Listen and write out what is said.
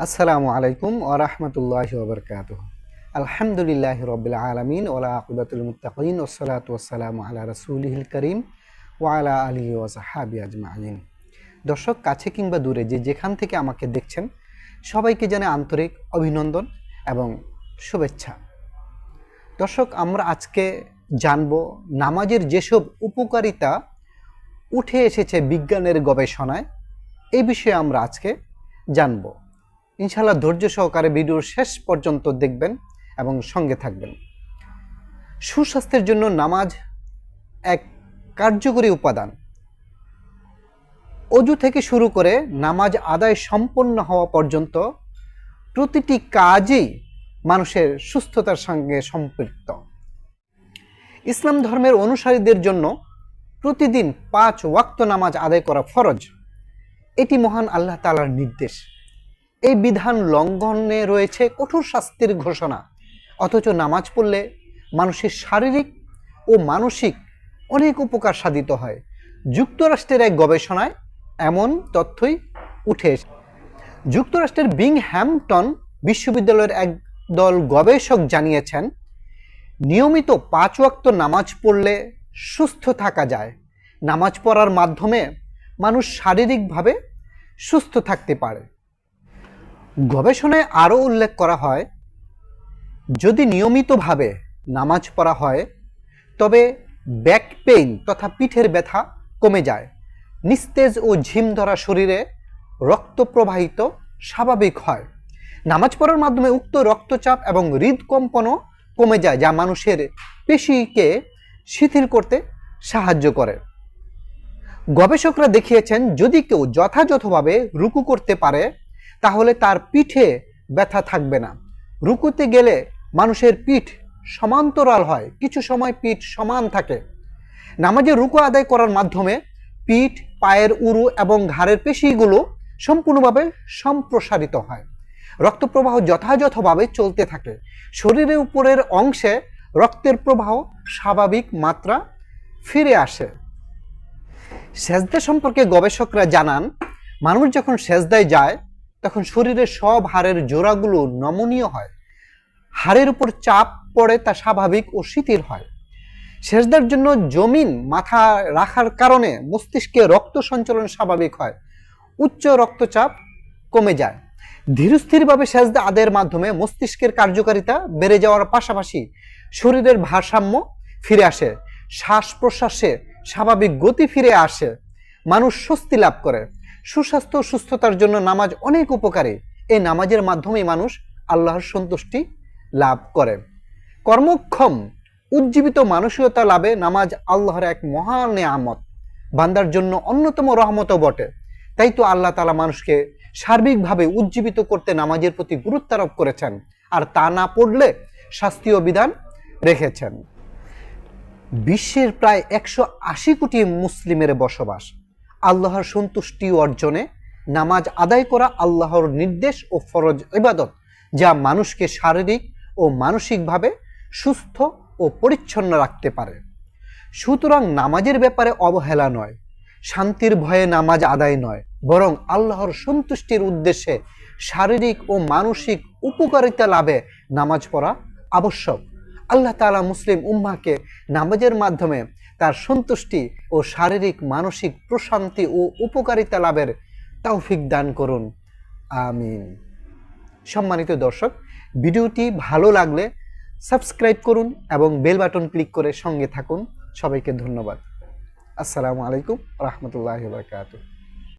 আসসালামু আলাইকুম ওরহমতুল্লাহ ওবরকাত আলহামদুলিল্লাহ রবিল আলমিন ওলা আকিবাতুল মুতাকিন ওসলাত ওসালাম আলা রসুলহিল করিম ওয়ালা আলী ওসাহাবি আজমাইন। দর্শক, কাছে কিংবা দূরে যে যেখান থেকে আমাকে দেখছেন, সবাইকে জানে আন্তরিক অভিনন্দন এবং শুভেচ্ছা। দর্শক, আমরা আজকে জানব নামাজের যেসব উপকারিতা উঠে এসেছে বিজ্ঞানের গবেষণায় এই বিষয়ে আমরা আজকে জানব। ইনশাল্লাহ ধৈর্য সহকারে ভিডিওর শেষ পর্যন্ত দেখবেন এবং সঙ্গে থাকবেন। সুস্বাস্থ্যের জন্য নামাজ এক কার্যকরী উপাদান। অজু থেকে শুরু করে নামাজ আদায় সম্পন্ন হওয়া পর্যন্ত প্রতিটি কাজই মানুষের সুস্থতার সঙ্গে সম্পৃক্ত। ইসলাম ধর্মের অনুসারীদের জন্য প্রতিদিন পাঁচ ওয়াক্ত নামাজ আদায় করা ফরজ। এটি মহান আল্লাহ তালার নির্দেশ। এই বিধান লঙ্ঘনে রয়েছে কঠোর শাস্তির ঘোষণা। অথচ নামাজ পড়লে মানুষের শারীরিক ও মানসিক অনেক উপকার সাধিত হয়। যুক্তরাষ্ট্রের এক গবেষণায় এমন তথ্যই উঠে এসে যুক্তরাষ্ট্রের বিংহ্যাম্পটন বিশ্ববিদ্যালয়ের এক দল গবেষক জানিয়েছেন, নিয়মিত পাঁচ ওয়াক্ত নামাজ পড়লে সুস্থ থাকা যায়। নামাজ পড়ার মাধ্যমে মানুষ শারীরিকভাবে সুস্থ থাকতে পারে। গবেষণায় আরও উল্লেখ করা হয়, যদি নিয়মিতভাবে নামাজ পড়া হয়, তবে ব্যাক পেইন তথা পিঠের ব্যথা কমে যায়। নিস্তেজ ও ঝিম ধরা শরীরে রক্ত প্রবাহিত স্বাভাবিক হয়। নামাজ পড়ার মাধ্যমে উক্ত রক্তচাপ এবং হৃদকম্পনও কমে যায়, যা মানুষের পেশিকে শিথিল করতে সাহায্য করে। গবেষকরা দেখিয়েছেন, যদি কেউ যথাযথভাবে রুকু করতে পারে তাহলে তার পিঠে ব্যথা থাকবে না। রুকুতে গেলে মানুষের পিঠ সমান্তরাল হয়, কিছু সময় পিঠ সমান থাকে। নামাজে রুকু আদায় করার মাধ্যমে পিঠ, পায়ের উরু এবং ঘাড়ের পেশিগুলো সম্পূর্ণভাবে সম্প্রসারিত হয়। রক্ত প্রবাহ যথাযথভাবে চলতে থাকে। শরীরের উপরের অংশে রক্তের প্রবাহ স্বাভাবিক মাত্রা ফিরে আসে। সেজদা সম্পর্কে গবেষকরা জানান, মানুষ যখন সেজদায় যায় তখন শরীরের সব হাড়ের জোড়াগুলো নমনীয় হয়। হাড়ের উপর চাপ পড়ে তা স্বাভাবিক ও শিথিল হয়। সেজদার জন্য জমিন মাথা রাখার কারণে মস্তিষ্কে রক্ত সঞ্চালন স্বাভাবিক হয়। উচ্চ রক্তচাপ কমে যায়। ধীরস্থিরভাবে সেজদা আদের মাধ্যমে মস্তিষ্কের কার্যকারিতা বেড়ে যাওয়ার পাশাপাশি শরীরের ভারসাম্য ফিরে আসে। শ্বাস প্রশ্বাসে স্বাভাবিক গতি ফিরে আসে। মানুষ স্বস্তি লাভ করে। সুস্বাস্থ্য সুস্থতার জন্য নামাজ অনেক উপকারী। এই নামাজের মাধ্যমে মানুষ আল্লাহর সন্তুষ্টি লাভ করে। কর্মক্ষম, উজ্জীবিত মানসিকতা লাভে নামাজ আল্লাহর এক মহান নেয়ামত। বান্দার জন্য অন্যতম রহমতও বটে। তাই তো আল্লাহ তালা মানুষকে সার্বিকভাবে উজ্জীবিত করতে নামাজের প্রতি গুরুত্ব আরোপ করেছেন আর তা না পড়লে শাস্তীয় বিধান রেখেছেন। বিশ্বের প্রায় একশো আশি কোটি মুসলিমের বসবাস। আল্লাহর সন্তুষ্টি অর্জনে, নামাজ আদায় করা আল্লাহর নির্দেশ ও ফরজ ইবাদত, যা মানুষকে শারীরিক ও মানসিকভাবে সুস্থ ও পরিচ্ছন্ন রাখতে পারে। সুতরাং নামাজের ব্যাপারে অবহেলা নয়, শান্তির ভয়ে নামাজ আদায় নয়, বরং আল্লাহর সন্তুষ্টির উদ্দেশ্যে শারীরিক ও মানসিক উপকারিতা লাভে নামাজ পড়া আবশ্যক। আল্লাহ তালা মুসলিম উম্মাকে নামাজের মাধ্যমে তার সন্তুষ্টি ও শারীরিক, মানসিক প্রশান্তি ও উপকারিতা লাভের তৌফিক দান করুন। আমিন। সম্মানিত দর্শক, ভিডিওটি ভালো লাগলে সাবস্ক্রাইব করুন এবং বেল বাটন ক্লিক করে সঙ্গে থাকুন। সবাইকে ধন্যবাদ। আসসালামু আলাইকুম রহমতুল্লাহ বারকাতুহ।